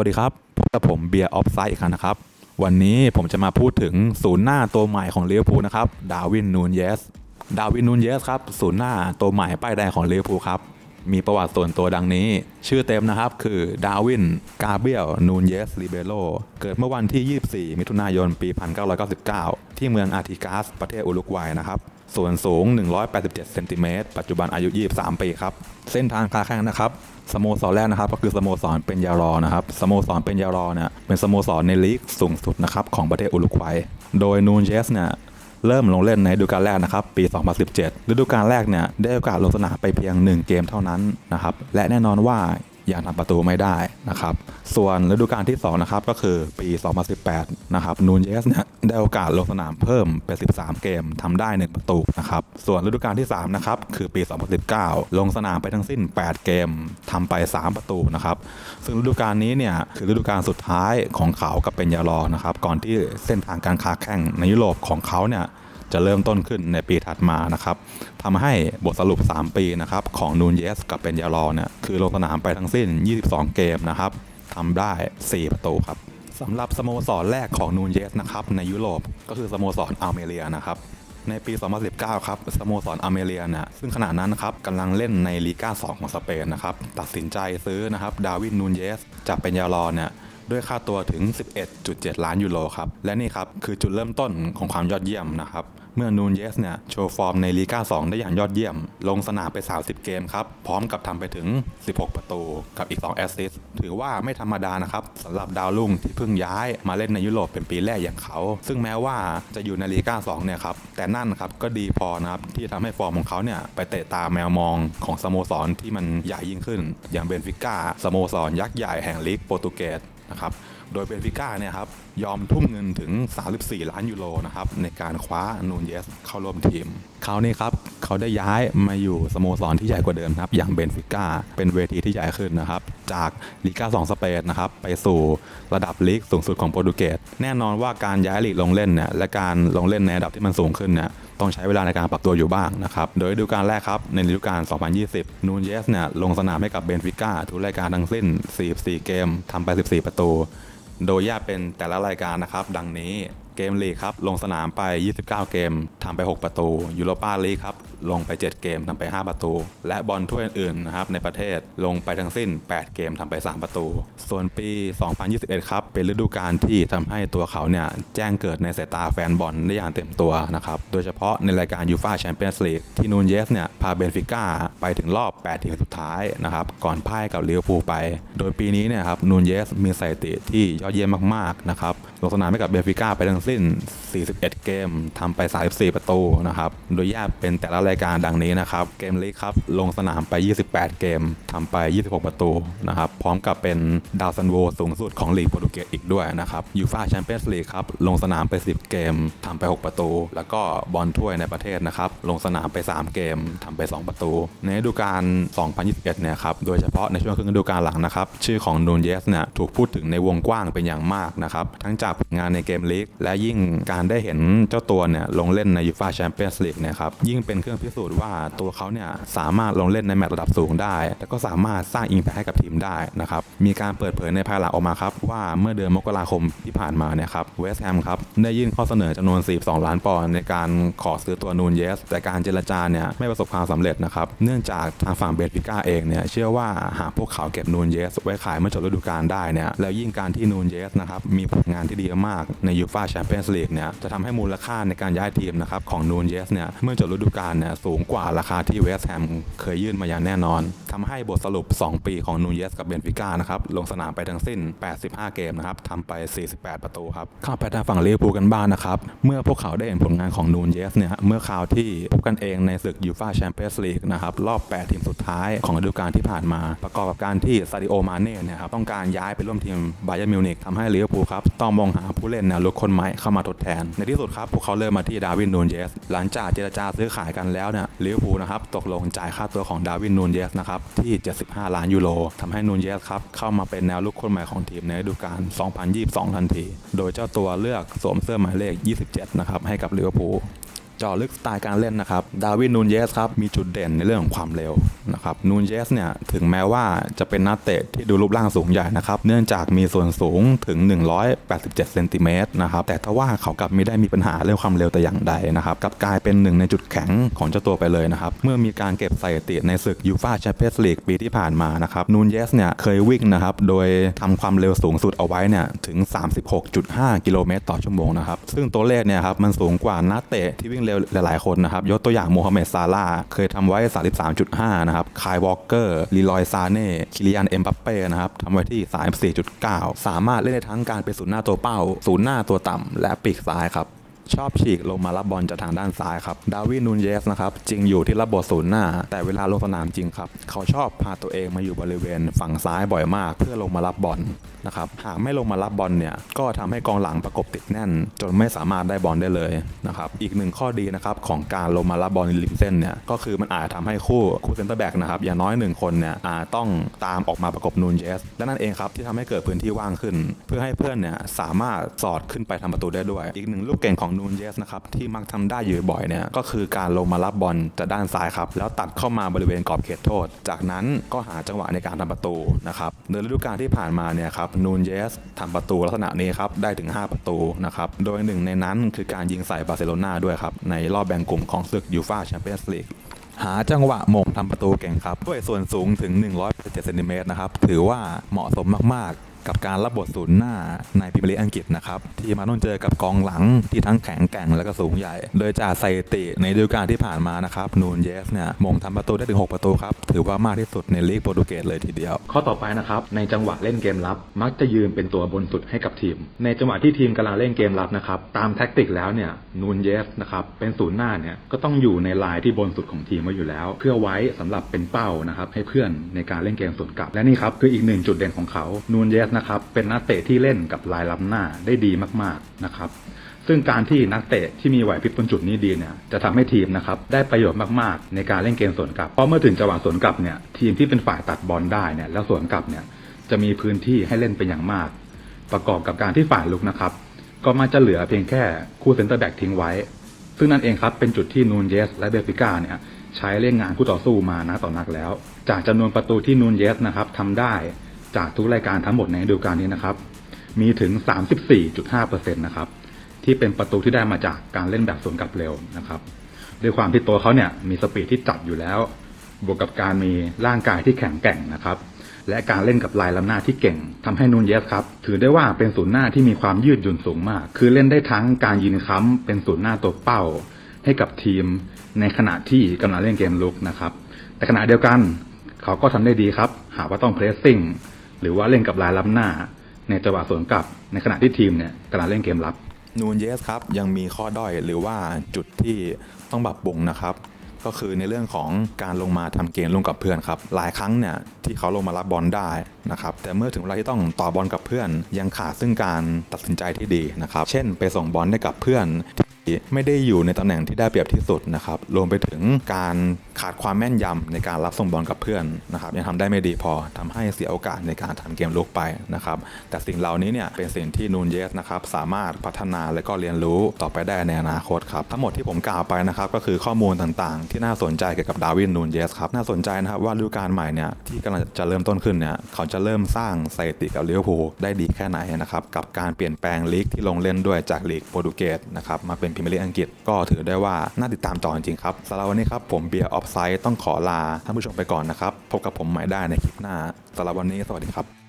วัสดีครับพบกับผมเบียร์ออฟไซด์อีกครั้งนะครับ วันนี้ผมจะมาพูดถึงศูนย์หน้าตัวใหม่ของลิเวอร์พูลนะครับ ดาวิน นูนเยส ดาวิน นูนเยสครับ ศูนย์หน้าตัวใหม่ป้ายแดงของลิเวอร์พูลครับ มีประวัติส่วนตัวดังนี้ ชื่อเต็มนะครับ คือ ดาวิน กาเบียล นูนเยส ลิเบโรเกิดเมื่อวันที่ 24 มิถุนายน ปี 1999 ที่เมืองอาร์ติกัสประเทศอุรุกวัยนะครับ ส่วนสูง 187 เซนติเมตร ปัจจุบันอายุ 23 ปีครับ เส้นทางค้าแข่งนะครับ สโมสรแรกนะครับ ก็คือสโมสรเป็นยารอนะครับ สโมสรเป็นยารอเนี่ยเป็นสโมสรในลีกสูงสุดนะครับของประเทศอุรุกวัย โดยนูนเยสเนี่ยเริ่มลงเล่นในฤดูกาลแรกนะครับ ปี 2017 ฤดูกาลแรกเนี่ยได้โอกาสลงสนามไปเพียง 1 เกมเท่านั้นนะครับ และแน่นอนว่า ยังทำประตูไม่ได้นะครับ ส่วนฤดูกาลที่2นะครับก็คือปี 2018 นะครับนูนเยสเนี่ยได้โอกาสลงสนามเพิ่มเป็น 13 เกมทำได้ 1 ประตูนะครับ ส่วนฤดูกาลที่3นะครับคือปี 2019 ลงสนามไปทั้งสิ้น 8 เกมทำไป 3 ประตูนะครับ ซึ่งฤดูกาลนี้เนี่ยคือฤดูกาลสุดท้ายของเขากับเป็นยารอนะครับก่อนที่เส้นทางการค้าแข่งในยุโรปของเขาเนี่ย จะเริ่มต้นขึ้นในปีถัดมานะครับทำให้บทสรุป 3 ปีนะครับของนูนเยสกับเป็นยารอเนี่ยคือลงสนามไปทั้งสิ้น 22 เกมนะครับทำได้ 4 ประตูครับสำหรับสโมสรแรกของนูนเยสนะครับในยุโรปก็คือสโมสรอัลเมเรียนะครับในปี 2019 ครับสโมสรอเมเรียเนี่ยซึ่งขณะนั้นครับกำลังเล่นในลีกา2 ของสเปนนะครับ ตัดสินใจซื้อนะครับ ดาวินนูนเยส จากเป็นยารอเนี่ยด้วยค่าตัวถึง 11.7 ล้านยูโรครับ และนี่ครับ คือจุดเริ่มต้นของความยอดเยี่ยมนะครับ เมื่อนูนเยสเนี่ยโชว์ฟอร์มในลีกา2 ได้อย่างยอดเยี่ยม ลงสนามไป 30 เกมครับ พร้อมกับทำไปถึง 16 ประตูกับอีก 2 แอสซิสต์ถือว่าไม่ธรรมดานะครับสำหรับดาวรุ่งที่เพิ่งย้ายมาเล่นในยุโรปเป็นปีแรกอย่างเขา ซึ่งแม้ว่าจะอยู่ในลีกา2 เนี่ยครับ แต่นั่นครับก็ดีพอนะครับที่ทำให้ฟอร์มของเขาเนี่ยไปเตะตาแมวมองของสโมสรที่มันใหญ่ยิ่งขึ้น อย่างเบนฟิก้าสโมสรยักษ์ใหญ่แห่งลีกโปรตุเกสนะครับ โดยเบนฟิก้าเนี่ยครับยอมทุ่มเงินถึง 34 ล้านยูโรนะครับในการคว้านูนเยสเข้าร่วมทีมคราวนี้ครับเขาได้ย้ายมาอยู่สโมสรที่ใหญ่กว่าเดิมครับอย่างเบนฟิก้าเป็นเวทีที่ใหญ่ขึ้นนะครับจากลีกา2สเปนนะครับไปสู่ระดับลีกสูงสุดของโปรตุเกสแน่นอนว่าการย้ายลีกลงเล่นเนี่ยและการลงเล่นในระดับที่มันสูงขึ้นเนี่ยต้องใช้เวลาในการปรับตัวอยู่บ้างนะครับ โดยฤดูกาลแรกครับ ในฤดูกาล 2020 นูนเยสเนี่ยลงสนามให้กับเบนฟิก้าทุกรายการทั้งสิ้น 44 เกม ทำไป 14 ประตู โดยแยกเป็นแต่ละรายการนะครับ ดังนี้ เกมลีกครับ ลงสนามไป 29 เกมทำไป 6 ประตู ยูโรปาลีกครับ ลงไป 7 เกมทำไป 5 ประตู และบอลถ้วยอื่นๆนะครับในประเทศลงไปทั้งสิ้น 8 เกมทำไป 3 ประตู ส่วนปี 2021 ครับ เป็นฤดูกาลที่ทำให้ตัวเขาเนี่ย แจ้งเกิดในสายตาแฟนบอลได้อย่างเต็มตัวนะครับ โดยเฉพาะในรายการยูฟ่าแชมเปี้ยนส์ลีกที่นูนเยสเนี่ย พาเบนฟิก้าไปถึงรอบ 8 ทีมสุดท้ายนะครับก่อนพ่ายกับลิเวอร์พูลไป โดยปีนี้เนี่ยครับนูนเยสมีสถิติที่ยอดเยี่ยมมากๆนะครับลงสนามให้กับเบนฟิก้าไปทั้งสิ้น 41 เกมทำไป 34 ประตูนะครับ โดยแยกเป็นแต่ละรายการดังนี้นะครับ เกมลีกครับ ลงสนามไป 28 เกมทำไป 26 ประตูนะครับ พร้อมกับเป็นดาวซันโวสูงสุดของลีกโปรตุเกสอีกด้วยนะครับ ยูฟ่าแชมเปี้ยนส์ลีกครับ ลงสนามไป 10 เกมทำไป 6 ประตู แล้วก็บอลถ้วยในประเทศนะครับ ลงสนามไป 3 เกมทำไป 2 ประตู ในฤดูกาล 2021 เนี่ยครับ โดยเฉพาะในช่วงครึ่งฤดูกาลหลังนะครับ ชื่อของนูนเยสเนี่ยถูกพูดถึงในวงกว้างเป็นอย่างมากนะครับ ทั้งจากผลงานในเกมลีกและยิ่งการได้เห็นเจ้าตัวเนี่ยลงเล่นในยูฟาแชมเปี้ยนส์ลีกนี่ยครับยิ่งเป็นเครื่องพิสูจน์ว่าตัวเขาเนี่ยสามารถลงเล่นในแมตช์ระดับสูงได้ แล้วก็สามารถสร้างอิมแพคให้กับทีมได้นะครับมีการเปิดเผยในภายหลังออกมาครับว่าเมื่อเดือนมกราคมที่ผ่านมาเนี่ยครับเวสต์แฮมครับได้ยื่นข้อเสนอจำนวน 42 ล้านปอนด์ในการขอซื้อตัวนูนเยส แต่การเจรจาเนี่ยไม่ประสบความสำเร็จนะครับเนื่องจากทางฝั่งเบนฟิก้าเองเนี่ยเชื่อว่าหากพวกเขาเก็บนูนเยส ไว้ขายเมื่อจบฤดูกาลได้เนี่ยแล้วยิ่งการที่นูนเยสนะครับมีผลงานที่ดีมากในยูฟาแชมเปี้ยนส์ลีกเนี่ยจะทำให้มูลค่าในการย้ายทีมนะครับของนูนเยสเนี่ยเมื่อจบฤดูกาลเนี่ยสูงกว่าราคาที่เวสต์แฮมเคยยื่นมาอย่างแน่นอนทำให้บทสรุป 2 ปีของนูนเยสกับเบนฟิก้านะครับลงสนามไปทั้งสิ้น 85 เกมนะครับทำไป 48 ประตูครับข้าไปทางฝั่งลิเวอร์พูลกันบ้างนะครับเมื่อพวกเขาได้เห็นผลงานของนูนเยสเนี่ยเมื่อคราวที่พบกันเองในศึกยูฟ่าแชมเปี้ยนส์ลีกนะครับรอบ 8 ทีมสุดท้ายของฤดูกาลที่ผ่านมา ประกอบกับการที่ซาดิโอมาเน่เนี่ยครับต้องการย้ายไปร่วมทีมไบเยอร์มิวนิกทำให้ลิเวอร์พูลครับต้องมองหาผู้เล่นแนวลุกคนใหม่เข้ามาทดแทน ในที่สุดครับ พวกเขาเริ่มมาที่ดาวินนูนเยส หลังจากเจรจาซื้อขายกันแล้วเนี่ยลิเวอร์พูลนะครับตกลงจ่ายค่าตัวของดาวินนูนเยสนะครับที่ 75 ล้านยูโรทำให้นูนเยสครับเข้ามาเป็นแนวลุกคนใหม่ของทีมในฤดูกาล 2022 ทันที โดยเจ้าตัวเลือกสวมเสื้อหมายเลข 27 นะครับให้กับลิเวอร์พูล จาะลึกสไตล์การเล่นนะครับ ดาวินนูนเยสครับ มีจุดเด่นในเรื่องของความเร็วนะครับ นูนเยสเนี่ย ถึงแม้ว่าจะเป็นนักเตะที่ดูรูปร่างสูงใหญ่นะครับ เนื่องจากมีส่วนสูงถึง 187เซนติเมตรนะครับ แต่ทว่าเขากลับไม่ได้มีปัญหาเรื่องความเร็วแต่อย่างใดนะครับ กลับกลายเป็นหนึ่งในจุดแข็งของเจ้าตัวไปเลยนะครับ เมื่อมีการเก็บสถิติในศึกยูฟาแชมเปี้ยนส์ลีกปีที่ผ่านมานะครับ นูนเยสเนี่ยเคยวิ่งนะครับ โดยทำความเร็วสูงสุดเอาไว้เนี่ยถึง 36.5 กิโลเมตรต่อชั่วโมงนะครับ ซึ่งตัวเลขเนี่ยครับมันสูงกว่านักเตะที่วิ่งเร็วหลายๆคนนะครับ ยกตัวอย่างโมฮัมเหม็ดซาร่าเคยทำไว้ 33.5 นะครับคายวอลเกอร์ลีลอยซาเน่คิริยันเอ็มบัปเป้นะครับทำไว้ที่ 34.9 สามารถเล่นได้ทั้งการเป็นศูนย์หน้าตัวเป้า ศูนย์หน้าตัวต่ำและปีกซ้ายครับ ชอบฉีกลงมารับบอลจากทางด้านซ้ายครับ ดาวินนูนเยสนะครับจริงอยู่ที่รับบทศูนย์หน้า แต่เวลาลงสนามจริงครับ เขาชอบพาตัวเองมาอยู่บริเวณฝั่งซ้ายบ่อยมาก เพื่อลงมารับบอลนะครับหากไม่ลงมารับบอลเนี่ยก็ทำให้กองหลังประกบติดแน่น จนไม่สามารถได้บอลได้เลยนะครับอีกหนึ่งข้อดีนะครับของการลงมารับบอลริมเส้นเนี่ยก็คือมันอาจทำให้คู่คู่เซนเตอร์แบ็กนะครับอย่างน้อยหนึ่งคนเนี่ยอาจต้องตามออกมาประกบนูนเยสและนั่นเองครับที่ทำให้เกิดพื้นที่ว่างขึ้น เพื่อให้เพื่อนเนี่ยสามารถสอดขึ้นไปทำประตูได้ด้วย อีกหนึ่งลูกเก่งของนูนเยสนะครับที่มักทำได้อยู่บ่อยเนี่ยก็คือการลงมารับบอลจากด้านซ้ายครับแล้วตัดเข้ามาบริเวณกรอบเขตโทษ จากนั้นก็หาจังหวะในการทำประตูนะครับในฤดูกาลที่ผ่านมาเนี่ยครับนูนเยสทำประตูลักษณะนี้ครับได้ถึง 5 ประตูนะครับโดยหนึ่งในนั้นคือการยิงใส่บาร์เซโลนาด้วยครับในรอบแบ่งกลุ่มของศึกยูฟ่าแชมเปี้ยนส์ลีกหาจังหวะหม่งทำประตูเก่งครับ ด้วยส่วนสูงถึง 187เซนติเมตรนะครับ ถือว่าเหมาะสมมาก ๆ กับการรับบทศูนย์หน้าในพรีเมียร์ลีอังกฤษนะครับที่มาต้องเจอกับกองหลังที่ทั้งแข็งแกร่งและก็สูงใหญ่ โดยจากสถิติในฤดูกาลที่ผ่านมานะครับนูนเยสเนี่ยมงทำประตูได้ถึง 6 ประตูครับถือว่ามากที่สุดในลีกโปรตุเกสเลยทีเดียว ข้อต่อไปนะครับในจังหวะเล่นเกมรับ มักจะยืนเป็นตัวบนสุดให้กับทีม ในจังหวะที่ทีมกำลังเล่นเกมรับนะครับตามแท็กติกแล้วเนี่ยนูนเยสนะครับเป็นศูนย์หน้าเนี่ยก็ต้องอยู่ในลายที่บนสุดของทีมไว้อยู่แล้ว เพื่อไว้สำหรับเป็นเป้านะครับให้เพื่อนในการเล่นเกมสวนกลับ และนี่ครับคืออีกหนึ่งจุดเด่นของเขานูนเยสนะครับ เป็นนักเตะที่เล่นกับลายล้ำหน้าได้ดีมากๆนะครับ ซึ่งการที่นักเตะที่มีไหวพริบบนจุดนี้ดีเนี่ยจะทำให้ทีมนะครับได้ประโยชน์มากๆ ในการเล่นเกมสวนกลับเพราะเมื่อถึงจังหวะสวนกลับเนี่ยทีมที่เป็นฝ่ายตัดบอลได้เนี่ยแล้วสวนกลับเนี่ยจะมีพื้นที่ให้เล่นเป็นอย่างมาก ประกอบกับการที่ฝ่ายลุกนะครับ ก็มักจะเหลือเพียงแค่คู่เซนเตอร์แบ็กทิ้งไว้ ซึ่งนั่นเองครับเป็นจุดที่นูนเยสและเบฟิก้าเนี่ยใช้เล่นงานคู่ต่อสู้มานะต่อนักแล้ว จากจำนวนประตูที่นูนเยสนะครับทำได้ จากทุกรายการทั้งหมดในฤดูกาลนี้นะครับ มีถึง 34.5%นะครับ ที่เป็นประตูที่ได้มาจากการเล่นแบบสวนกลับเร็วนะครับด้วยความที่ตัวเขาเนี่ยมีสปีดที่จัดอยู่แล้ว บวกกับการมีร่างกายที่แข็งแกร่งนะครับ และการเล่นกับลายล้ำหน้าที่เก่งทำให้นูนเยสครับ ถือได้ว่าเป็นศูนย์หน้าที่มีความยืดหยุ่นสูงมาก คือเล่นได้ทั้งการยืนค้ำเป็นศูนย์หน้าตัวเป้า ให้กับทีม ในขณะที่กำลังเล่นเกมลุกนะครับ แต่ขณะเดียวกัน เขาก็ทำได้ดีครับ หากว่าต้องเพรสซิ่ง หรือว่าเล่นกับลายล้ำหน้า ในจังหวะสวนกลับ ในขณะที่ทีมเนี่ยกำลังเล่นเกมรับนูนเยสครับยังมีข้อด้อยหรือว่าจุดที่ต้องปรับปรุงนะครับ ก็คือในเรื่องของการลงมาทำเกมลงกับเพื่อนครับหลายครั้งเนี่ยที่เขาลงมารับบอลได้นะครับแต่เมื่อถึงเวลาที่ต้องต่อบอลกับเพื่อน ยังขาดซึ่งการตัดสินใจที่ดีนะครับ เช่น ไปส่งบอลให้กับเพื่อนที่ไม่ได้อยู่ในตำแหน่งที่ได้เปรียบที่สุดนะครับรวมไปถึงการ ขาดความแม่นยำในการรับส่งบอลกับเพื่อนนะครับยังทำได้ไม่ดีพอทำให้เสียโอกาสในการทำเกมลุกไปนะครับแต่สิ่งเหล่านี้เนี่ยเป็นสิ่งที่นูนเยสนะครับสามารถพัฒนาและก็เรียนรู้ต่อไปได้ในอนาคตครับทั้งหมดที่ผมกล่าวไปนะครับก็คือข้อมูลต่างๆ ที่น่าสนใจเกี่ยวกับดาวินนูนเยสครับน่าสนใจนะครับว่าฤดูกาลใหม่เนี่ยที่กำลังจะเริ่มต้นขึ้นเนี่ยเขาจะเริ่มสร้างสถิติกับลิเวอร์พูลได้ดีแค่ไหนนะครับกับการเปลี่ยนแปลงลีกที่ลงเล่นด้วยจากลีกโปรตุเกสนะครับมาเป็นพรีเมียร์ลีกอังกฤษก็ถือได้ว่าน่าติดตามต่อจริงๆครับสำหรับวันนี้ครับผมเบียร์ออฟไซต์ต้องขอลาท่านผู้ชมไปก่อนนะครับ พบกับผมใหม่ได้ในคลิปหน้าสำหรับวันนี้สวัสดีครับ